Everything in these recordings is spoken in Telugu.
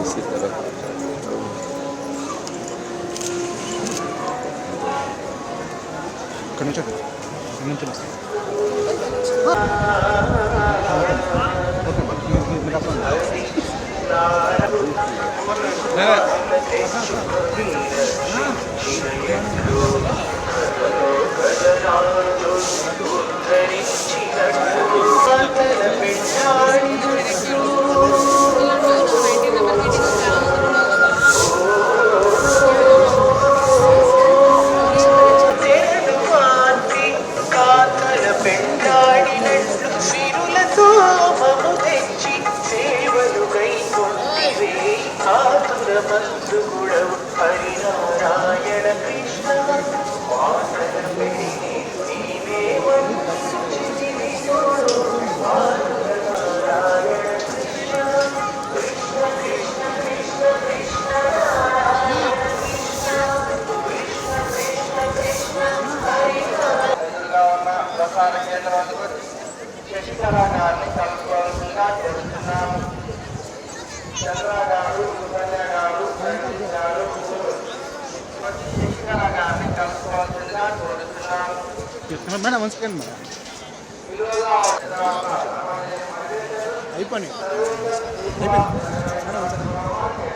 इसी तरह ఇక్కడ నుంచి ఇక్కడ నుంచి వస్తాం కృష్ణ. కృష్ణ. కృష్ణ కృష్ణ ఎదురుగా ఉన్న ప్రసార కేంద్రం శశికళ గారిని కలుసుకోవాల్సిందిగా కోరుతున్నాము. చంద్ర గారు సుకన్య గారు గారు గారిని కలుసుకోవాల్సిందిగా మేడం వన్ సెకండ్ మేడం. అయిపోయి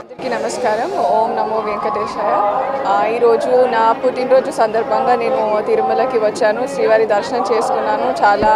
అందరికీ నమస్కారం. ఓం నమో వెంకటేశాయ. ఈరోజు నా పుట్టినరోజు సందర్భంగా నేను తిరుమలకి వచ్చాను. శ్రీవారి దర్శనం చేసుకున్నాను. చాలా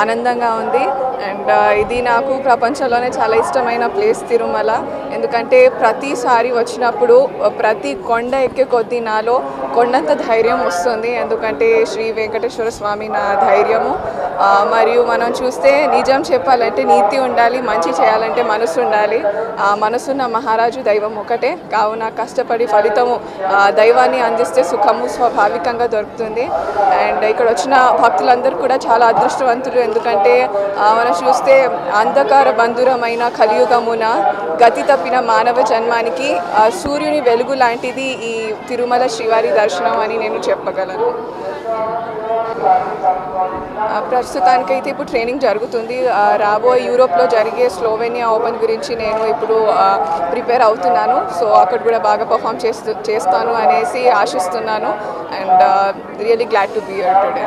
ఆనందంగా ఉంది. అండ్ ఇది నాకు ప్రపంచంలోనే చాలా ఇష్టమైన ప్లేస్ తిరుమల. ఎందుకంటే ప్రతిసారి వచ్చినప్పుడు ప్రతి కొండ ఎక్కే కొద్దీ నాలో కొండంత ధైర్యం వస్తుంది. ఎందుకంటే శ్రీ వెంకటేశ్వర స్వామి నా ధైర్యము. మరియు మనం చూస్తే నిజం చెప్పాలంటే నీతి ఉండాలి మంచి చేయాలంటే మనసు ఉండాలి. మనసున్న మహారాజు దైవం ఒకటే. కావున కష్టపడి ఫలితము దైవాన్ని అందిస్తే సుఖము స్వాభావికంగా దొరుకుతుంది. అండ్ ఇక్కడ వచ్చిన భక్తులందరూ కూడా చాలా అదృష్టవంతులు. ఎందుకంటే మనం చూస్తే అంధకార బంధురమైన కలియుగమున గతి తప్పిన మానవ జన్మానికి సూర్యుని వెలుగు లాంటిది ఈ తిరుమల శ్రీవారి దర్శనం అని నేను చెప్పగలను. ప్రస్తుతానికైతే ఇప్పుడు ట్రైనింగ్ జరుగుతుంది. రాబోయే యూరోప్లో జరిగే స్లోవేనియా ఓపెన్ గురించి నేను ఇప్పుడు ప్రిపేర్ అవుతున్నాను. సో అక్కడ కూడా బాగా పర్ఫామ్ చేస్తూ చేస్తాను అనేసి ఆశిస్తున్నాను. And really glad to be today.